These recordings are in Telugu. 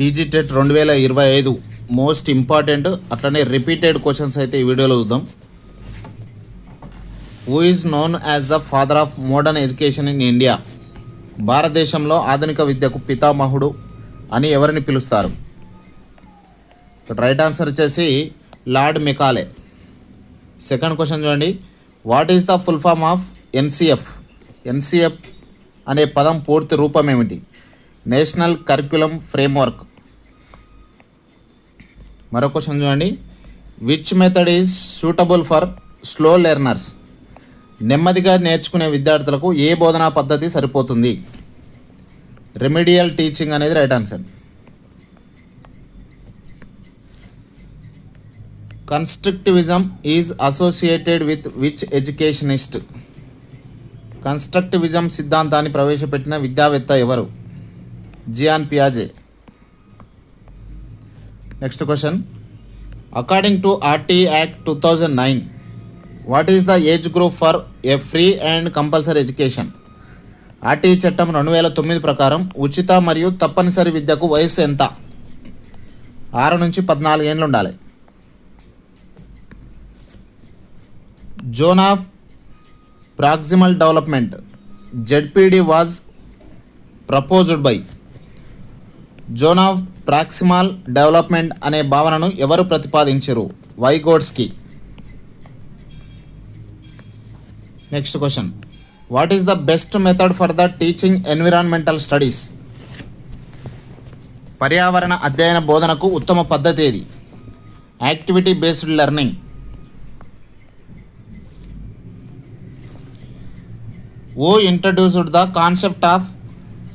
టీజీ టెట్ రెండు వేల ఇరవై ఐదు మోస్ట్ ఇంపార్టెంట్ అట్లనే రిపీటెడ్ క్వశ్చన్స్ అయితే ఈ వీడియోలో చూద్దాం. Who is known as the father of modern education in India భారతదేశంలో ఆధునిక విద్యకు పితామహుడు అని ఎవరిని పిలుస్తారు? రైట్ ఆన్సర్ వచ్చేసి లార్డ్ మెకాలే. సెకండ్ క్వశ్చన్ చూడండి. What is the full form of NCF NCF అనే పదం పూర్తి రూపం ఏమిటి? నేషనల్ కరిక్యులం ఫ్రేమ్వర్క్ మరో క్వశ్చన్ చూడండి. Which method is suitable for slow learners నెమ్మదిగా నేర్చుకునే విద్యార్థులకు ఏ బోధనా పద్ధతి సరిపోతుంది? రెమిడియల్ టీచింగ్ అనేది right answer constructivism is associated with which educationist constructivism సిద్ధాంతాన్ని ప్రవేశపెట్టిన విద్యావేత్త ఎవరు? Jean పియాజే next question according to RT act two thousand nine what is the age group for a free and compulsory education RT చట్టం రెండు వేల తొమ్మిది ప్రకారం ఉచిత మరియు తప్పనిసరి విద్యకు వయసు ఎంత? ఆరు నుంచి పద్నాలుగు ఏళ్ళు ఉండాలి. Zone of proximal development ZPD was proposed by zone of proximal development అనే భావనను ఎవరు ప్రతిపాదించరు? Vygotsky next question. What is the best method for the teaching environmental studies? పర్యావరణ అధ్యయన బోధనకు ఉత్తమ పద్ధతి ఏది? Activity based learning. Who introduced the concept of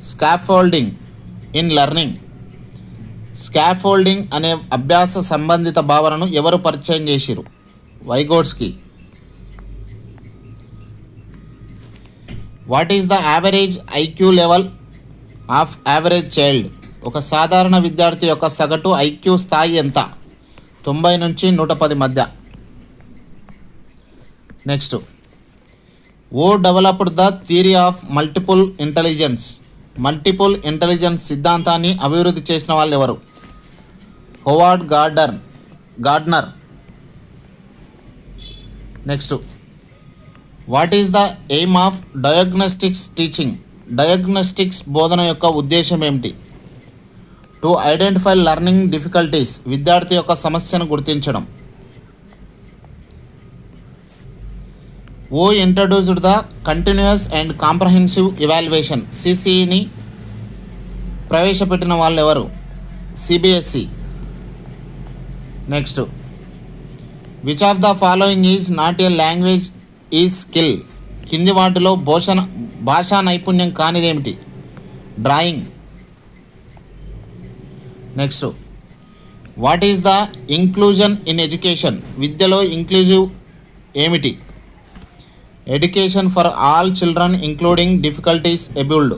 scaffolding in learning. Scaffolding అనే అభ్యాస సంబంధిత భావనను ఎవరు పరిచయం చేసిరు Vygotsky what is the average IQ level of average child ఒక సాధారణ విద్యార్థి యొక్క సగటు ఐక్యూ స్థాయి ఎంత? తొంభై నుంచి నూట పది మధ్య. Next who developed the theory of multiple intelligence multiple intelligence సిద్ధాంతాన్ని అభివృద్ధి చేసిన వాళ్ళు ఎవరు Howard Gardner Gardner. Next. What is the aim of diagnostics teaching? Diagnostics బోధన యొక్క ఉద్దేశం ఏమిటి? టు ఐడెంటిఫై లెర్నింగ్ డిఫికల్టీస్ విద్యార్థి యొక్క సమస్యను గుర్తించడం. Who introduced the continuous and comprehensive evaluation. సిసిఈని ప్రవేశపెట్టిన వాళ్ళు ఎవరు CBSE. Next. Which of the following is not a language is skill. కింది వాటిలో భోషణ భాషా నైపుణ్యం కానిదేమిటి? Drawing. Next. What is the inclusion in education? విద్యలో ఇంక్లూజివ్ ఏమిటి? Education for all children including difficulties abled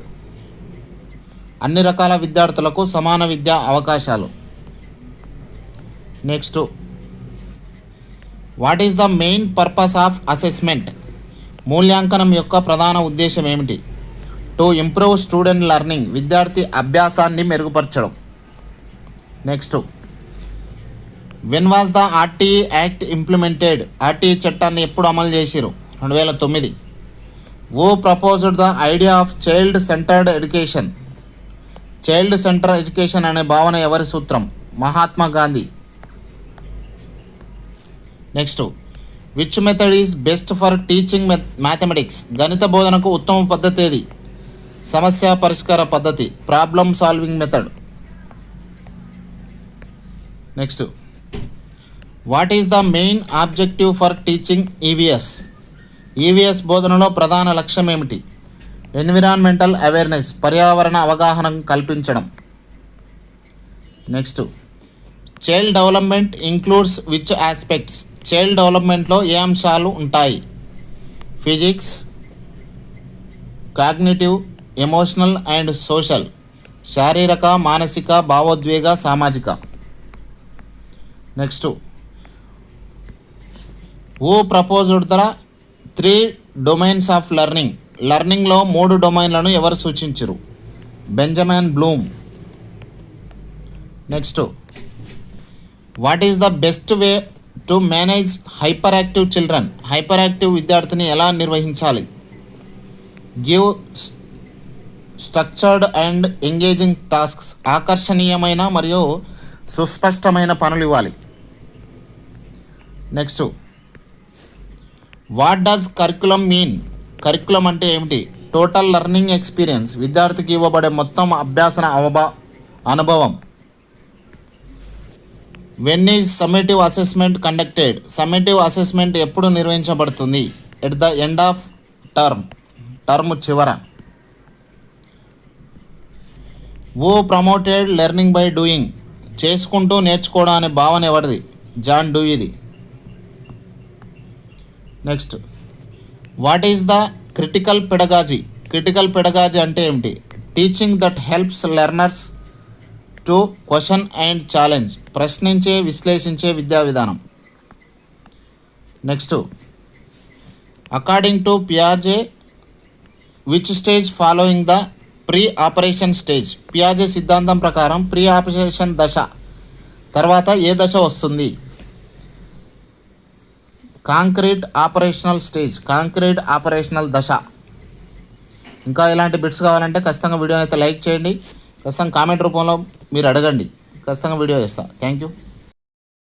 అన్ని రకాల విద్యార్థులకు సమాన విద్యా అవకాశాలు. Next what is the main purpose of assessment మూల్యాంకనం యొక్క ప్రధాన ఉద్దేశం ఏమిటి? టు ఇంప్రూవ్ స్టూడెంట్ లెర్నింగ్ విద్యార్థి అభ్యాసాన్ని మెరుగుపరచడం. Next when was the RT act implemented RT చట్టాన్ని ఎప్పుడు అమలు చేసిరు? రెండు వేల తొమ్మిది. Who proposed the idea of child centered education. Child center education అనే భావన ఎవరి సూత్రం? Mahatma Gandhi. Next which method is best for teaching mathematics గణిత బోధనకు ఉత్తమ పద్ధతి ఏది? సమస్య పరిష్కార పద్ధతి problem solving method next what is the main objective for teaching EVS EVS బోధనలో ప్రధాన లక్ష్యం ఏమిటి ఎన్విరాన్మెంటల్ అవేర్నెస్ పర్యావరణ అవగాహన కల్పించడం. Next child development includes which aspects child డెవలప్మెంట్లో ఏ అంశాలు ఉంటాయి? Physical cognitive emotional and social శారీరక మానసిక భావోద్వేగ సామాజిక. Next who proposed the three domains of learning. లెర్నింగ్లో మూడు డొమైన్లను ఎవరు సూచించరు? Benjamin Bloom. Next. What is the best way to manage hyperactive children? Hyperactive విద్యార్థిని ఎలా నిర్వహించాలి? Give structured and engaging tasks. ఆకర్షణీయమైన మరియు సుస్పష్టమైన పనులు ఇవ్వాలి. Next. What does curriculum mean curriculum అంటే ఏమిటి? టోటల్ లెర్నింగ్ ఎక్స్పీరియన్స్ విద్యార్థికి ఇవ్వబడే మొత్తం అభ్యాసన అవబా అనుభవం. When is summative assessment conducted summative assessment ఎప్పుడు నిర్వహించబడుతుంది? At the end of term term చివర. ఓ ప్రమోటెడ్ లెర్నింగ్ బై డూయింగ్ చేసుకుంటూ నేర్చుకోవడం అనే భావన ఎవరిది? John డూయిది next what is the critical pedagogy critical pedagogy అంటే ఏమిటి? Teaching that helps learners to question and challenge ప్రశ్నించే విశ్లేషించే విద్యా విధానం. Next according to పియాజే which stage following the pre operation stage పియాజే సిద్ధాంతం ప్రకారం ప్రీ ఆపరేషన్ దశ. తర్వాత ఏ దశ వస్తుంది? Concrete operational stage concrete operational దశ. ఇంకా ఇలాంటి బిట్స్ కావాలంటే ఖచ్చితంగా వీడియోని అయితే లైక్ చేయండి. ఖచ్చితంగా కామెంట్ రూపంలో మీరు అడగండి. ఖచ్చితంగా వీడియో చేస్తాను థ్యాంక్ యూ.